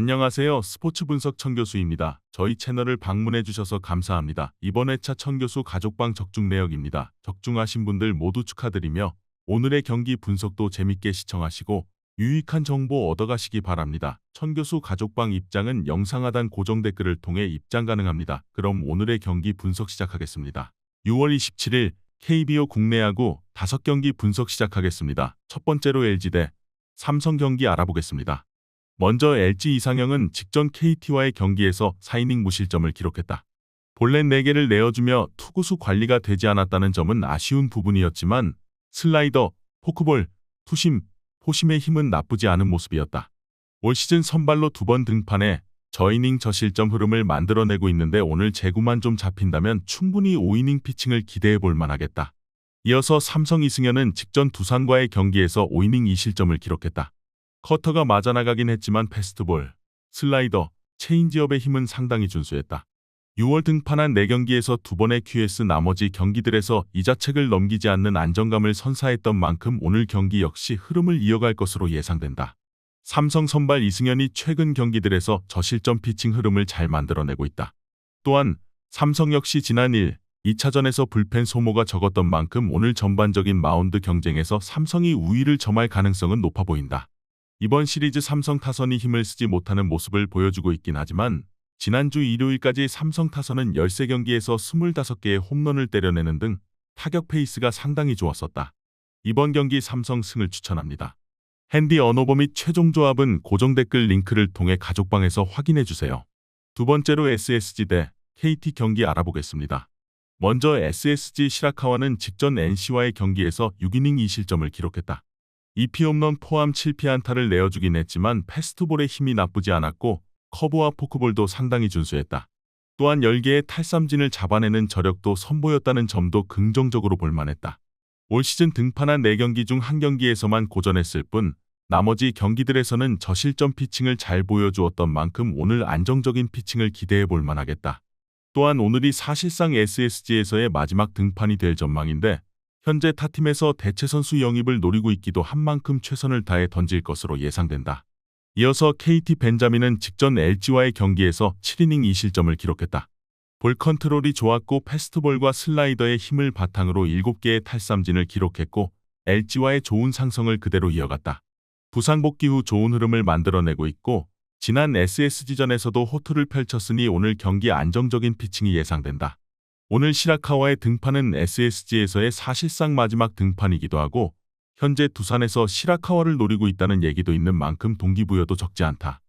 안녕하세요. 스포츠 분석 청 교수입니다. 저희 채널을 방문해 주셔서 감사합니다. 이번 회차 청 교수 가족방 적중 내역입니다. 적중하신 분들 모두 축하드리며 오늘의 경기 분석도 재밌게 시청하시고 유익한 정보 얻어가시기 바랍니다. 천 교수 가족방 입장은 영상 하단 고정 댓글을 통해 입장 가능합니다. 그럼 오늘의 경기 분석 시작하겠습니다. 6월 27일 KBO 국내 야구 5경기 분석 시작하겠습니다. 첫 번째로 LG 대 삼성 경기 알아보겠습니다. 먼저 LG 이상형은 직전 KT와의 경기에서 4이닝 무실점을 기록했다. 볼넷 4개를 내어주며 투구수 관리가 되지 않았다는 점은 아쉬운 부분이었지만 슬라이더, 포크볼, 투심, 포심의 힘은 나쁘지 않은 모습이었다. 올 시즌 선발로 두 번 등판해 저이닝 저실점 흐름을 만들어내고 있는데 오늘 제구만 좀 잡힌다면 충분히 5이닝 피칭을 기대해 볼 만하겠다. 이어서 삼성 이승현은 직전 두산과의 경기에서 5이닝 2실점을 기록했다. 커터가 맞아나가긴 했지만 패스트볼, 슬라이더, 체인지업의 힘은 상당히 준수했다. 6월 등판한 4경기에서 두 번의 QS 나머지 경기들에서 이 자책을 넘기지 않는 안정감을 선사했던 만큼 오늘 경기 역시 흐름을 이어갈 것으로 예상된다. 삼성 선발 이승현이 최근 경기들에서 저실점 피칭 흐름을 잘 만들어내고 있다. 또한 삼성 역시 지난 1, 2차전에서 불펜 소모가 적었던 만큼 오늘 전반적인 마운드 경쟁에서 삼성이 우위를 점할 가능성은 높아 보인다. 이번 시리즈 삼성 타선이 힘을 쓰지 못하는 모습을 보여주고 있긴 하지만 지난주 일요일까지 삼성 타선은 13경기에서 25개의 홈런을 때려내는 등 타격 페이스가 상당히 좋았었다. 이번 경기 삼성 승을 추천합니다. 핸디 언어버 및 최종 조합은 고정 댓글 링크를 통해 가족방에서 확인해 주세요. 두 번째로 SSG 대 KT 경기 알아보겠습니다. 먼저 SSG 시라카와는 직전 NC와의 경기에서 6이닝 2실점을 기록했다. 2피 홈런 포함 7피 안타를 내어주긴 했지만 패스트볼의 힘이 나쁘지 않았고 커브와 포크볼도 상당히 준수했다. 또한 10개의 탈삼진을 잡아내는 저력도 선보였다는 점도 긍정적으로 볼만했다. 올 시즌 등판한 4경기 중 한 경기에서만 고전했을 뿐 나머지 경기들에서는 저실점 피칭을 잘 보여주었던 만큼 오늘 안정적인 피칭을 기대해 볼 만하겠다. 또한 오늘이 사실상 SSG에서의 마지막 등판이 될 전망인데 현재 타팀에서 대체 선수 영입을 노리고 있기도 한 만큼 최선을 다해 던질 것으로 예상된다. 이어서 KT 벤자민은 직전 LG와의 경기에서 7이닝 2실점을 기록했다. 볼 컨트롤이 좋았고 패스트볼과 슬라이더의 힘을 바탕으로 7개의 탈삼진을 기록했고 LG와의 좋은 상성을 그대로 이어갔다. 부상 복귀 후 좋은 흐름을 만들어내고 있고 지난 SSG전에서도 호투를 펼쳤으니 오늘 경기 안정적인 피칭이 예상된다. 오늘 시라카와의 등판은 SSG에서의 사실상 마지막 등판이기도 하고 현재 두산에서 시라카와를 노리고 있다는 얘기도 있는 만큼 동기부여도 적지 않다.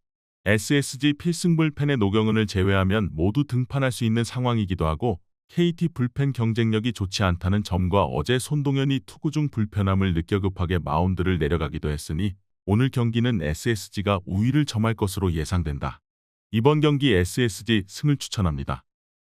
SSG 필승 불펜의 노경은을 제외하면 모두 등판할 수 있는 상황이기도 하고 KT 불펜 경쟁력이 좋지 않다는 점과 어제 손동현이 투구 중 불편함을 느껴 급하게 마운드를 내려가기도 했으니 오늘 경기는 SSG가 우위를 점할 것으로 예상된다. 이번 경기 SSG 승을 추천합니다.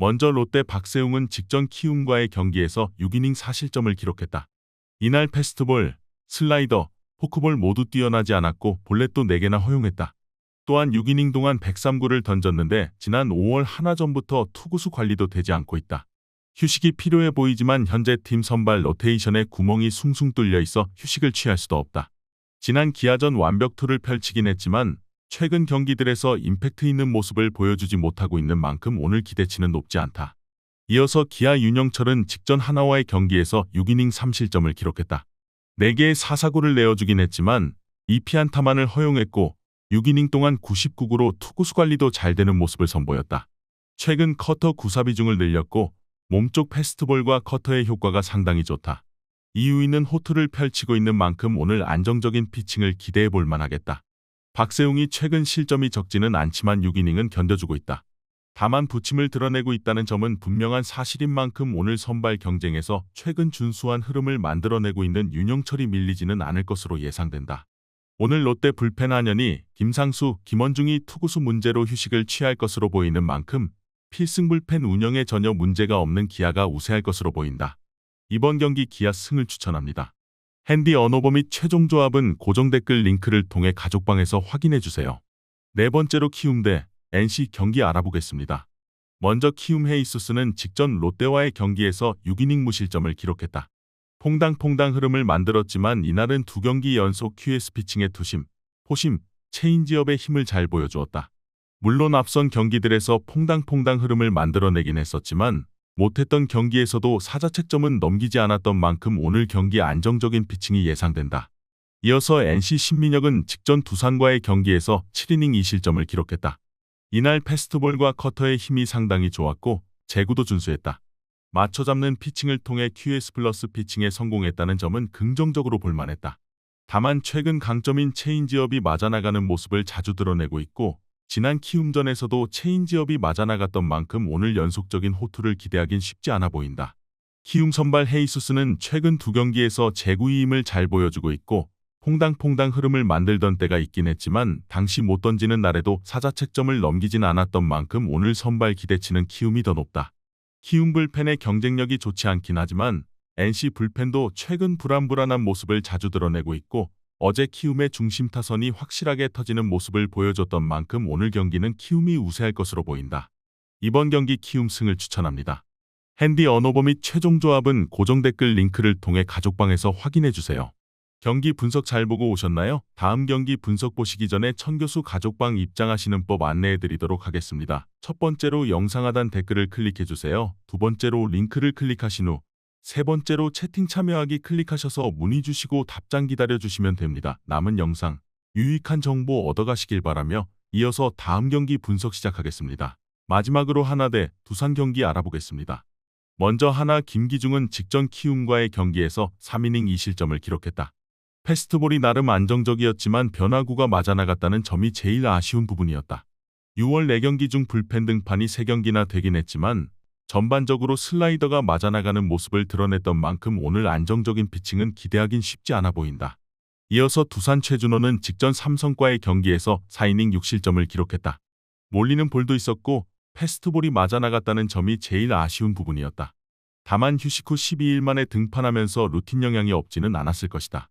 먼저 롯데 박세웅은 직전 키움과의 경기에서 6이닝 4실점을 기록했다. 이날 패스트볼, 슬라이더, 포크볼 모두 뛰어나지 않았고 볼넷도 4개나 허용했다. 또한 6이닝 동안 103구를 던졌는데 지난 5월 하나 전부터 투구수 관리도 되지 않고 있다. 휴식이 필요해 보이지만 현재 팀 선발 로테이션에 구멍이 숭숭 뚫려 있어 휴식을 취할 수도 없다. 지난 기아전 완벽투를 펼치긴 했지만 최근 경기들에서 임팩트 있는 모습을 보여주지 못하고 있는 만큼 오늘 기대치는 높지 않다. 이어서 기아 윤영철은 직전 하나와의 경기에서 6이닝 3실점을 기록했다. 4개의 사사구를 내어주긴 했지만 2피안타만을 허용했고 6이닝 동안 99구로 투구수 관리도 잘 되는 모습을 선보였다. 최근 커터 구사 비중을 늘렸고 몸쪽 패스트볼과 커터의 효과가 상당히 좋다. 이유이는 호투를 펼치고 있는 만큼 오늘 안정적인 피칭을 기대해 볼 만하겠다. 박세웅이 최근 실점이 적지는 않지만 6이닝은 견뎌주고 있다. 다만 부침을 드러내고 있다는 점은 분명한 사실인 만큼 오늘 선발 경쟁에서 최근 준수한 흐름을 만들어내고 있는 윤영철이 밀리지는 않을 것으로 예상된다. 오늘 롯데 불펜 한현이 김상수, 김원중이 투구수 문제로 휴식을 취할 것으로 보이는 만큼 필승 불펜 운영에 전혀 문제가 없는 기아가 우세할 것으로 보인다. 이번 경기 기아 승을 추천합니다. 핸디 언어버 및 최종 조합은 고정 댓글 링크를 통해 가족방에서 확인해 주세요. 네 번째로 키움 대 NC 경기 알아보겠습니다. 먼저 키움 헤이수스는 직전 롯데와의 경기에서 6이닝 무실점을 기록했다. 퐁당퐁당 흐름을 만들었지만 이날은 두 경기 연속 QS 피칭의 투심, 포심, 체인지업의 힘을 잘 보여주었다. 물론 앞선 경기들에서 퐁당퐁당 흐름을 만들어내긴 했었지만 못했던 경기에서도 사자책점은 넘기지 않았던 만큼 오늘 경기 안정적인 피칭이 예상된다. 이어서 NC 신민혁은 직전 두산과의 경기에서 7이닝 2실점을 기록했다. 이날 패스트볼과 커터의 힘이 상당히 좋았고 제구도 준수했다. 맞춰 잡는 피칭을 통해 QS 플러스 피칭에 성공했다는 점은 긍정적으로 볼만했다. 다만 최근 강점인 체인지업이 맞아나가는 모습을 자주 드러내고 있고 지난 키움전에서도 체인지업이 맞아나갔던 만큼 오늘 연속적인 호투를 기대하긴 쉽지 않아 보인다. 키움 선발 헤이수스는 최근 두 경기에서 제구의 힘을 잘 보여주고 있고 퐁당퐁당 흐름을 만들던 때가 있긴 했지만 당시 못 던지는 날에도 사자책점을 넘기진 않았던 만큼 오늘 선발 기대치는 키움이 더 높다. 키움 불펜의 경쟁력이 좋지 않긴 하지만 NC 불펜도 최근 불안불안한 모습을 자주 드러내고 있고 어제 키움의 중심 타선이 확실하게 터지는 모습을 보여줬던 만큼 오늘 경기는 키움이 우세할 것으로 보인다. 이번 경기 키움 승을 추천합니다. 핸디 언어버 및 최종 조합은 고정 댓글 링크를 통해 가족방에서 확인해 주세요. 경기 분석 잘 보고 오셨나요? 다음 경기 분석 보시기 전에 천교수 가족방 입장하시는 법 안내해 드리도록 하겠습니다. 첫 번째로 영상 하단 댓글을 클릭해 주세요. 두 번째로 링크를 클릭하신 후 세 번째로 채팅 참여하기 클릭하셔서 문의 주시고 답장 기다려 주시면 됩니다. 남은 영상 유익한 정보 얻어가시길 바라며 이어서 다음 경기 분석 시작하겠습니다. 마지막으로 하나 대 두산 경기 알아보겠습니다. 먼저 하나 김기중은 직전 키움과의 경기에서 3이닝 2실점을 기록했다. 페스트볼이 나름 안정적이었지만 변화구가 맞아나갔다는 점이 제일 아쉬운 부분이었다. 6월 4경기 중 불펜 등판이 3경기나 되긴 했지만 전반적으로 슬라이더가 맞아나가는 모습을 드러냈던 만큼 오늘 안정적인 피칭은 기대하긴 쉽지 않아 보인다. 이어서 두산 최준호는 직전 삼성과의 경기에서 4이닝 6실점을 기록했다. 몰리는 볼도 있었고 패스트볼이 맞아나갔다는 점이 제일 아쉬운 부분이었다. 다만 휴식 후 12일 만에 등판하면서 루틴 영향이 없지는 않았을 것이다.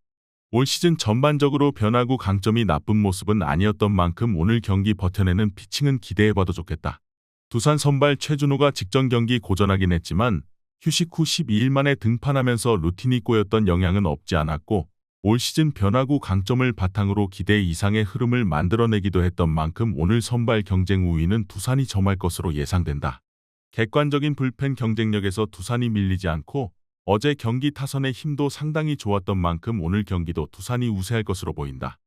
올 시즌 전반적으로 변하고 강점이 나쁜 모습은 아니었던 만큼 오늘 경기 버텨내는 피칭은 기대해봐도 좋겠다. 두산 선발 최준호가 직전 경기 고전하긴 했지만 휴식 후 12일 만에 등판하면서 루틴이 꼬였던 영향은 없지 않았고 올 시즌 변화구 강점을 바탕으로 기대 이상의 흐름을 만들어내기도 했던 만큼 오늘 선발 경쟁 우위는 두산이 점할 것으로 예상된다. 객관적인 불펜 경쟁력에서 두산이 밀리지 않고 어제 경기 타선의 힘도 상당히 좋았던 만큼 오늘 경기도 두산이 우세할 것으로 보인다.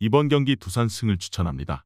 이번 경기 두산 승을 추천합니다.